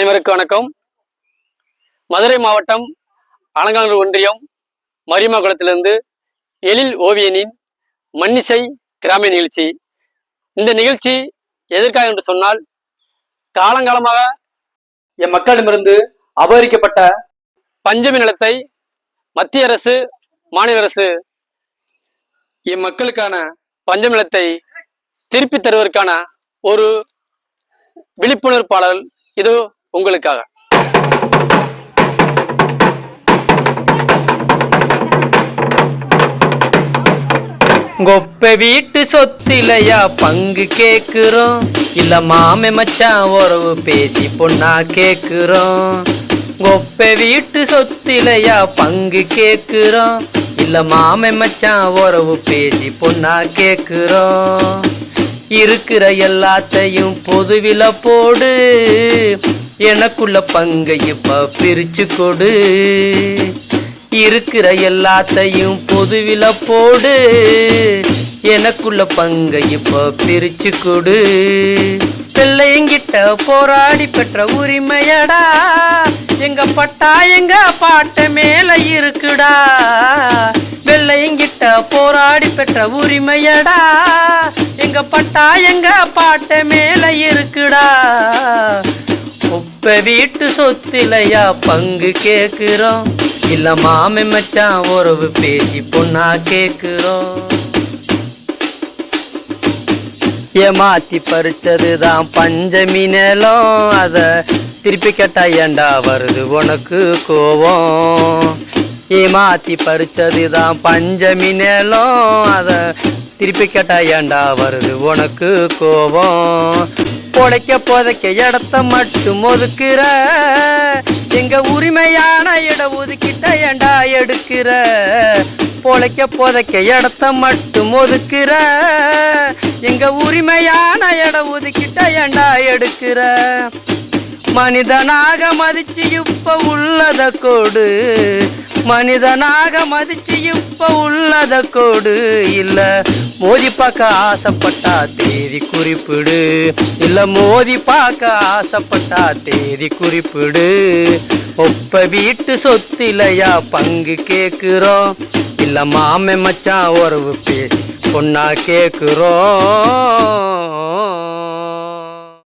அனைவருக்கும் வணக்கம். மதுரை மாவட்டம் அலங்காநல்லூர் ஒன்றியம் மரிமகுளத்திலிருந்து எழில் ஓவியனின் மன்னிசை கிராமிய நிகழ்ச்சி. இந்த நிகழ்ச்சி எதற்காக என்று சொன்னால் காலங்காலமாக என் மக்களிடமிருந்து அபகரிக்கப்பட்ட பஞ்சமி நிலத்தை மத்திய அரசு மாநில அரசு என் மக்களுக்கான பஞ்சமி நிலத்தை திருப்பி தருவதற்கான ஒரு விழிப்புணர்வு பாடல் இது உங்களுக்காக. கொப்ப வீட்டு சொத்திலையா பங்கு கேக்குறோம். இல்ல மாமே மச்சான் உறவு பேசி பொண்ணா கேக்குறோம். கொப்ப வீட்டு சொத்திலையா பங்கு கேக்குறோம். இல்ல மாமே மச்சான் உறவு பேசி பொண்ணா கேக்குறோம். இருக்கிற எல்லாத்தையும் பொதுவில போடு. எனக்குள்ள பங்கை இப்ப பிரிச்சு கொடு. இருக்கிற எல்லாத்தையும் பொதுவில போடு. எனக்குள்ள பங்கை இப்ப பிரிச்சு கொடு. பிள்ளைங்கிட்ட போராடி பெற்ற உரிமையடா. எங்க பட்டா எங்க பாட்ட மேல இருக்குடா. வெள்ளையங்கிட்ட போராடி பெற்ற உரிமையடா. எங்க பட்டா எங்க பாட்ட மேல இருக்குடா. இப்ப வீட்டு சொத்திலையா பங்கு கேக்குறோம். இல்ல மாமி மச்சான் உறவு பேசி பொண்ணா கேக்குறோம். ஏமாத்தி பறிச்சதுதான் பஞ்சமி நிலம். அத திருப்பி கேட்டா ஏண்டா வருது உனக்கு கோவம் ஏமாத்தி பறிச்சதுதான் பஞ்சமி நிலம். அத திருப்பி கேட்டா ஏண்டா வருது உனக்கு கோவம் புடைக்க புதைக்க இடத்த மட்டும் ஒதுக்குற. எங்க உரிமையான இட ஒதுக்கிட்ட ஏண்டா எடுக்கிற? பொழைக்க புதைக்க இடத்த மட்டும் ஒதுக்குற. எங்க உரிமையான இட ஒதுக்கிட்ட ஏண்டா எடுக்கிற? மனிதனாக மதிச்சு இப்ப உள்ளத கொடு. மனிதனாக மதிச்சு இப்ப உள்ளத கோடு. இல்ல மோதி பார்க்க ஆசைப்பட்டா தேதி குறிப்பிடு. இல்ல மோதி பார்க்க ஆசைப்பட்டா தேதி குறிப்பிடு. ஒப்ப வீட்டு சொத்திலையா பங்கு கேக்குறோம். இல்ல மாமே மச்சான் உறவு பேசி பொண்ணா கேக்குறோம்.